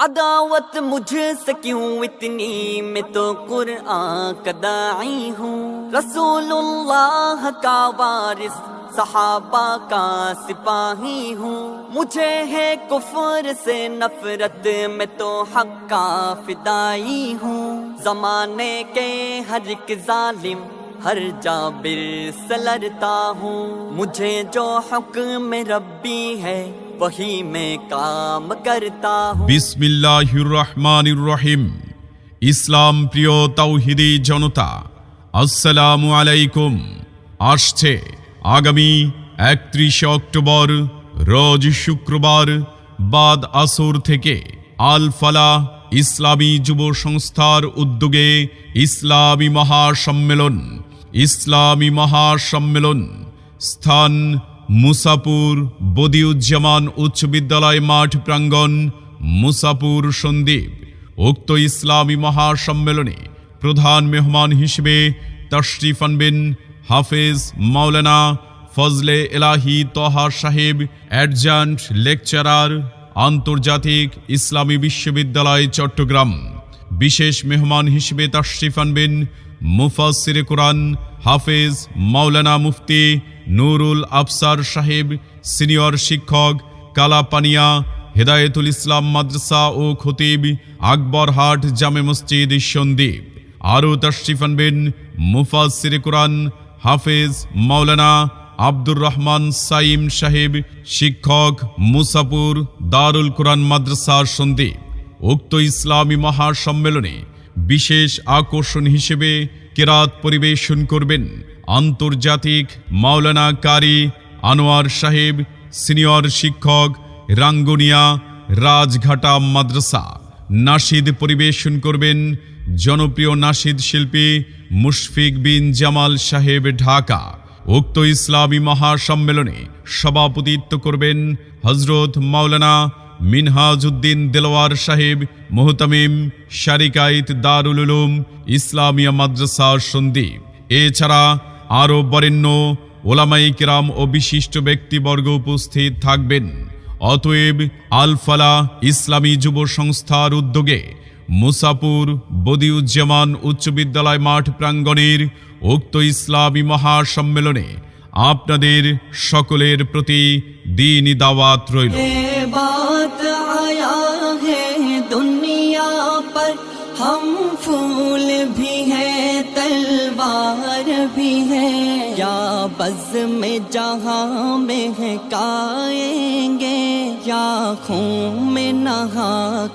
عداوت مجھ سے کیوں اتنی میں تو قرآن کدائی ہوں؟ رسول اللہ کا وارث، صحابہ کا سپاہی ہوں۔ مجھے ہے کفر سے نفرت، میں تو حق کا فدائی ہوں۔ زمانے کے ہر ایک ظالم، ہر جابر سلرتا ہوں۔ مجھے جو حکم ربی ہے वही मैं काम करता हूँ বিসমিল্লাহির রহমানির রহিম ইসলাম প্রিয় তাওহিদি জনতা আসসালামু আলাইকুম আসছে আগামী একত্রিশে অক্টোবর রোজ শুক্রবার বাদ আসর থেকে আল ফালা ইসলামী যুব সংস্থার উদ্যোগে ইসলামী মহাসম্মেলন ইসলামী মহাসম্মেলন স্থান মুসাপুর বদিউজ্জামান উচ্চ বিদ্যালয় মাঠ প্রাঙ্গণ মুসাপুর সন্দ্বীপ। উক্ত ইসলামী মহাসম্মেলনে প্রধান মেহমান হিসেবে তশরিফ আনবেন হাফেজ মাওলানা ফজলে এলাহি তহা সাহেব, অ্যাডজান্ট লেকচারার আন্তর্জাতিক ইসলামী বিশ্ববিদ্যালয় চট্টগ্রাম। বিশেষ মেহমান হিসেবে তাশরিফ আনবেন মুফাসিরে কোরআন হাফেজ মাওলানা মুফতি নুরুল আফসার সাহেব, সিনিয়র শিক্ষক, কালাপানিয়া, হেদায়েতুল ইসলাম মাদ্রাসা ও খতিব আকবরহাট জামে মসজিদ সন্দ্বীপ আরও তাশরিফ আনবেন মুফাসিরে কোরআন, হাফেজ মাওলানা আব্দুর রহমান সাইম সাহেব, শিক্ষক মুসাপুর দারুল কোরআন মাদ্রাসা সন্দীপ। উক্ত ইসলামী মহাসম্মেলনে বিশেষ আকর্ষণ হিসেবে কেরাত পরিবেশন করবেন। আন্তর্জাতিক মাওলানা কারি আনোয়ার সাহেব, সিনিয়র শিক্ষক, রাঙ্গুনিয়া, রাজঘাটা মাদ্রাসা। নাশিদ পরিবেশন করবেন জনপ্রিয় নাশিদ শিল্পী মুশফিক বিন জামাল সাহেব ঢাকা। উক্ত ইসলামী মহাসম্মেলনে সভাপতিত্ব করবেন হজরত মাওলানা মিনহাজউদ্দিন দেলোয়ার সাহেব, মোহতামিম শারিকাইত দারুল উলুম, ইসলামিয়া মাদ্রাসা সন্দীপ। এছাড়া আরও বরেণ্য ওলামাই কিরাম ও বিশিষ্ট ব্যক্তিবর্গ উপস্থিত থাকবেন। অতএব আলফালা ইসলামী যুব সংস্থার উদ্যোগে মুসাপুর বদিউজ্জামান উচ্চ বিদ্যালয় মাঠ প্রাঙ্গণের উক্ত ইসলামী মহাসম্মেলনে আপনাদের সকলের প্রতি দিনই দাওয়াত রইল। بھی ہے۔ یا بز میں جہاں میں ہے کائیں گے۔ یا خون میں نہا